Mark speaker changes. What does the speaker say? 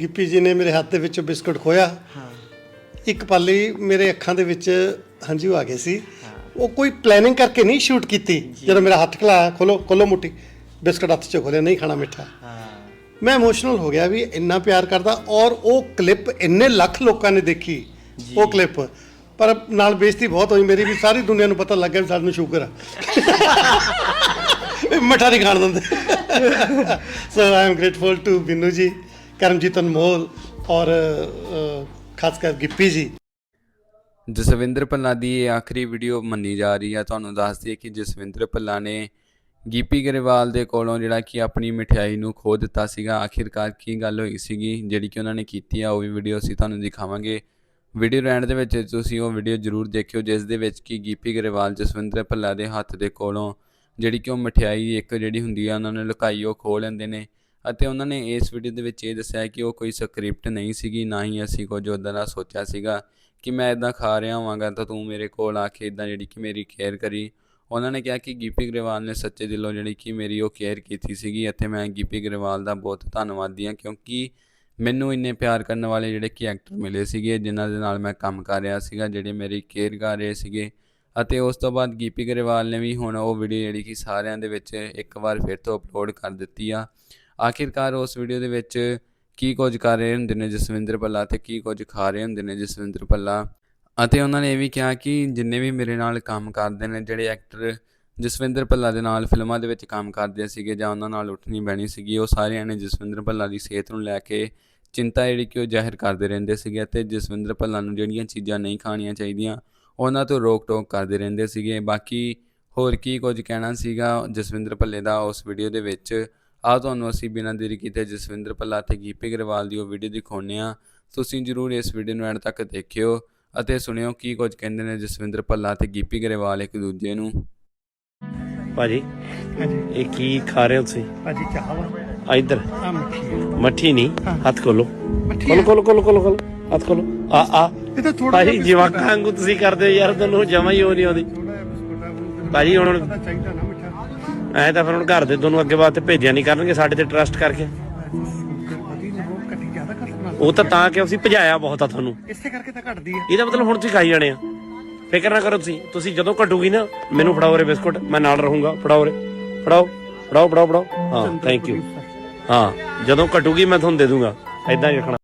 Speaker 1: ਗਿੱਪੀ ਜੀ ਨੇ ਮੇਰੇ ਹੱਥ ਦੇ ਵਿੱਚੋਂ ਬਿਸਕੁਟ ਖੋਇਆ। ਇੱਕ ਪਲ ਮੇਰੇ ਅੱਖਾਂ ਦੇ ਵਿੱਚ ਹੰਝੂ ਆ ਗਏ ਸੀ। ਉਹ ਕੋਈ ਪਲੈਨਿੰਗ ਕਰਕੇ ਨਹੀਂ ਸ਼ੂਟ ਕੀਤੀ। ਜਦੋਂ ਮੇਰਾ ਹੱਥ ਖਲਾਇਆ ਖੋਲੋ ਖੋਲੋ ਮੁੱਠੀ। ਬਿਸਕੁਟ ਹੱਥ 'ਚ ਖੋਲਿਆ ਨਹੀਂ ਖਾਣਾ ਮਿੱਠਾ। ਮੈਂ ਇਮੋਸ਼ਨਲ ਹੋ ਗਿਆ ਵੀ ਇੰਨਾ ਪਿਆਰ ਕਰਦਾ ਔਰ ਉਹ ਕਲਿੱਪ ਇੰਨੇ ਲੱਖ ਲੋਕਾਂ ਨੇ ਦੇਖੀ ਉਹ ਕਲਿੱਪ ਪਰ ਨਾਲ ਬੇਇੱਜ਼ਤੀ ਬਹੁਤ ਹੋਈ ਮੇਰੀ ਵੀ ਸਾਰੀ ਦੁਨੀਆ ਨੂੰ ਪਤਾ ਲੱਗ ਗਿਆ ਵੀ ਸਾਨੂੰ ਸ਼ੂਗਰ ਆ। ਮਿੱਠਾ ਨਹੀਂ ਖਾਣ ਦਿੰਦੇ। So I am grateful to Binnu ji Karamjit Anmol ਔਰ ਖਾਸ ਕਰ ਗਿੱਪੀ ਜੀ।
Speaker 2: ਜਸਵਿੰਦਰ ਭੱਲਾ ਦੀ ਇਹ ਆਖਰੀ ਵੀਡੀਓ ਮੰਨੀ ਜਾ ਰਹੀ ਹੈ ਤੁਹਾਨੂੰ ਦੱਸ ਦਈਏ ਕਿ ਜਸਵਿੰਦਰ ਭੱਲਾ ਨੇ ਗੀਪੀ ਗਰੇਵਾਲ ਦੇ ਕੋਲੋਂ ਜਿਹੜਾ ਕਿ ਆਪਣੀ ਮਠਿਆਈ ਨੂੰ ਖੋ ਦਿੱਤਾ ਸੀਗਾ। ਆਖਿਰਕਾਰ ਕੀ ਗੱਲ ਹੋਈ ਸੀਗੀ, ਜਿਹੜੀ ਕਿ ਉਹਨਾਂ ਨੇ ਕੀਤੀ ਆ, ਉਹ ਵੀ ਵੀਡੀਓ ਅਸੀਂ ਤੁਹਾਨੂੰ ਦਿਖਾਵਾਂਗੇ। ਵੀਡੀਓ ਰੈਂਡ ਦੇ ਵਿੱਚ ਤੁਸੀਂ ਉਹ ਵੀਡੀਓ ਜ਼ਰੂਰ ਦੇਖਿਓ, ਜਿਸ ਦੇ ਵਿੱਚ ਕਿ ਗੀਪੀ ਗਰੇਵਾਲ ਜਸਵਿੰਦਰ ਭੱਲਾ ਦੇ ਹੱਥ ਦੇ ਕੋਲੋਂ ਜਿਹੜੀ ਕਿ ਉਹ ਮਠਿਆਈ ਇੱਕ ਜਿਹੜੀ ਹੁੰਦੀ ਆ, ਉਹਨਾਂ ਨੇ ਲੁਕਾਈ, ਉਹ ਖੋ ਲੈਂਦੇ ਨੇ। ਅਤੇ ਉਹਨਾਂ ਨੇ ਇਸ ਵੀਡੀਓ ਦੇ ਵਿੱਚ ਇਹ ਦੱਸਿਆ ਕਿ ਉਹ ਕੋਈ ਸਕ੍ਰਿਪਟ ਨਹੀਂ ਸੀਗੀ, ਨਾ ਹੀ ਅਸੀਂ ਕੁਝ ਉੱਦਾਂ ਦਾ ਸੋਚਿਆ ਸੀਗਾ ਕਿ ਮੈਂ ਇਦਾਂ ਖਾ ਰਿਹਾ ਹੋਵਾਂਗਾ ਤਾਂ ਤੂੰ ਮੇਰੇ ਕੋਲ ਆ ਕੇ ਇਦਾਂ ਜਿਹੜੀ ਕਿ ਮੇਰੀ ਕੇਅਰ ਕਰੀ। ਉਹਨਾਂ ਨੇ ਕਿਹਾ ਕਿ ਗੀਪੀ ਗਰੇਵਾਲ ਨੇ ਸੱਚੇ ਦਿਲੋਂ ਜਿਹੜੀ ਕਿ ਮੇਰੀ ਉਹ ਕੇਅਰ ਕੀਤੀ ਸੀਗੀ। ਅਤੇ ਮੈਂ ਗਿੱਪੀ ਗਰੇਵਾਲ ਦਾ ਬਹੁਤ ਧੰਨਵਾਦੀ ਹਾਂ ਕਿਉਂਕਿ ਮੈਨੂੰ ਇੰਨੇ ਪਿਆਰ ਕਰਨ ਵਾਲੇ ਜਿਹੜੇ ਕਿ ਐਕਟਰ ਮਿਲੇ ਸੀਗੇ, ਜਿਨ੍ਹਾਂ ਦੇ ਨਾਲ ਮੈਂ ਕੰਮ ਕਰ ਰਿਹਾ ਸੀਗਾ, ਜਿਹੜੇ ਮੇਰੀ ਕੇਅਰ ਕਰ ਰਹੇ ਸੀਗੇ। ਅਤੇ ਉਸ ਤੋਂ ਬਾਅਦ ਗੀਪੀ ਗਰੇਵਾਲ ਨੇ ਵੀ ਹੁਣ ਉਹ ਵੀਡੀਓ ਜਿਹੜੀ ਕਿ ਸਾਰਿਆਂ ਦੇ ਵਿੱਚ ਇੱਕ ਵਾਰ ਫਿਰ ਤੋਂ ਅਪਲੋਡ ਕਰ ਦਿੱਤੀ ਆ। ਆਖਿਰਕਾਰ ਉਸ ਵੀਡੀਓ ਦੇ ਵਿੱਚ ਕੀ ਕੁਝ ਕਰ ਰਹੇ ਹੁੰਦੇ ਨੇ ਜਸਵਿੰਦਰ ਭੱਲਾ ਤੇ ਕੀ ਕੁਝ ਖਾ ਰਹੇ ਹੁੰਦੇ ਨੇ ਜਸਵਿੰਦਰ ਭੱਲਾ? ਅਤੇ ਉਹਨਾਂ ਨੇ ਇਹ ਵੀ ਕਿਹਾ ਕਿ ਜਿੰਨੇ ਵੀ ਮੇਰੇ ਨਾਲ ਕੰਮ ਕਰਦੇ ਨੇ, ਜਿਹੜੇ ਐਕਟਰ ਜਸਵਿੰਦਰ ਭੱਲਾ ਦੇ ਨਾਲ ਫਿਲਮਾਂ ਦੇ ਵਿੱਚ ਕੰਮ ਕਰਦੇ ਸੀਗੇ ਜਾਂ ਉਹਨਾਂ ਨਾਲ ਉੱਠਣੀ ਬਹਿਣੀ ਸੀਗੀ, ਉਹ ਸਾਰਿਆਂ ਨੇ ਜਸਵਿੰਦਰ ਭੱਲਾ ਦੀ ਸਿਹਤ ਨੂੰ ਲੈ ਕੇ ਚਿੰਤਾ ਜਿਹੜੀ ਕਿ ਉਹ ਜ਼ਾਹਿਰ ਕਰਦੇ ਰਹਿੰਦੇ ਸੀਗੇ ਅਤੇ ਜਸਵਿੰਦਰ ਭੱਲਾ ਨੂੰ ਜਿਹੜੀਆਂ ਚੀਜ਼ਾਂ ਨਹੀਂ ਖਾਣੀਆਂ ਚਾਹੀਦੀਆਂ, ਉਹਨਾਂ ਤੋਂ ਰੋਕ ਟੋਕ ਕਰਦੇ ਰਹਿੰਦੇ ਸੀਗੇ। ਬਾਕੀ ਹੋਰ ਕੀ ਕੁਝ ਕਹਿਣਾ ਸੀਗਾ ਜਸਵਿੰਦਰ ਭੱਲੇ ਦਾ ਉਸ ਵੀਡੀਓ ਦੇ ਵਿੱਚ? ਆ ਤੁਹਾਨੂੰ ਅਸੀਂ ਬਿਨਾਂ ਦੇਰੀ ਕੀਤੇ ਜਸਵਿੰਦਰ ਭੱਲਾ ਤੇ ਗੀਪੀ ਗਰੇਵਾਲ ਦੀ ਉਹ ਵੀਡੀਓ ਦਿਖਾਉਂਦੇ ਆ ਤੁਸੀਂ ਜਰੂਰ ਇਸ ਵੀਡੀਓ ਨੂੰ ਐਂਡ ਤੱਕ ਦੇਖਿਓ ਅਤੇ ਸੁਣਿਓ ਕੀ ਕੁਝ ਕਹਿੰਦੇ ਨੇ ਜਸਵਿੰਦਰ ਭੱਲਾ ਤੇ ਗੀਪੀ ਗਰੇਵਾਲ ਇੱਕ ਦੂਜੇ ਨੂੰ।
Speaker 3: ਭਾਜੀ
Speaker 1: ਹਾਂਜੀ।
Speaker 3: ਇਹ ਕੀ ਖਾ ਰਹੇ ਹੋ ਤੁਸੀਂ?
Speaker 1: ਭਾਜੀ ਚਾਹ ਵਾ।
Speaker 3: ਆ ਇੱਧਰ।
Speaker 1: ਆ ਮਿੱਠੀ ਹੈ
Speaker 3: ਮੱਠੀ ਨਹੀਂ ਹੱਥ ਖੋਲੋ। ਖੋਲੋ ਖੋਲੋ ਖੋਲੋ ਖੋਲੋ ਖੋਲੋ। ਹੱਥ ਖੋਲੋ। ਆ ਆ।
Speaker 1: ਇਹ ਤਾਂ ਥੋੜਾ
Speaker 3: ਭਾਜੀ ਜਵਾਕਾਂ ਵਾਂਗੂ ਤੁਸੀਂ ਕਰਦੇ ਹੋ ਯਾਰ ਤੈਨੂੰ ਜਮਾ ਹੀ ਉਹ ਨਹੀਂ ਆਉਂਦੀ। ਭਾਜੀ ਹੁਣ
Speaker 1: ਪਤਾ ਚਾਹੀਦਾ ਨਾ
Speaker 3: ਐ ਤਾਂ ਫਿਰ ਹੁਣ ਘਰ ਦੇ ਤੁਹਾਨੂੰ ਅੱਗੇ ਵਾਸਤੇ ਭੇਜਿਆ ਨਹੀਂ ਕਰਨਗੇ ਸਾਡੇ ਤੇ ਟਰਸਟ ਕਰਕੇ। ਉਹ ਤਾਂ ਤਾਂ ਕਿ ਅਸੀਂ ਭਜਾਇਆ ਬਹੁਤ ਆ ਤੁਹਾਨੂੰ।
Speaker 1: ਇਸੇ ਕਰਕੇ ਤਾਂ ਘਟਦੀ ਹੈ
Speaker 3: ਇਹਦਾ ਮਤਲਬ ਹੁਣ ਤੁਸੀਂ ਖਾਈ ਜਾਣੇ ਆ। ਫਿਕਰ ਨਾ ਕਰੋ ਤੁਸੀਂ। ਤੁਸੀਂ ਜਦੋਂ ਘਟੂਗੀ ਨਾ ਮੈਨੂੰ ਫੜਾਓ ਰੇ ਬਿਸਕੁਟ ਮੈਂ ਨਾਲ ਰਹੂੰਗਾ। ਫੜਾਓ ਰੇ ਫੜਾਓ ਫੜਾਓ ਫੜਾਓ ਫੜਾਓ। ਹਾਂ ਥੈਂਕ ਯੂ ਹਾਂ ਜਦੋਂ ਘਟੂਗੀ ਮੈਂ ਤੁਹਾਨੂੰ ਦੇ ਦੂੰਗਾ। ਐਦਾਂ ਹੀ ਰੱਖਣਾ।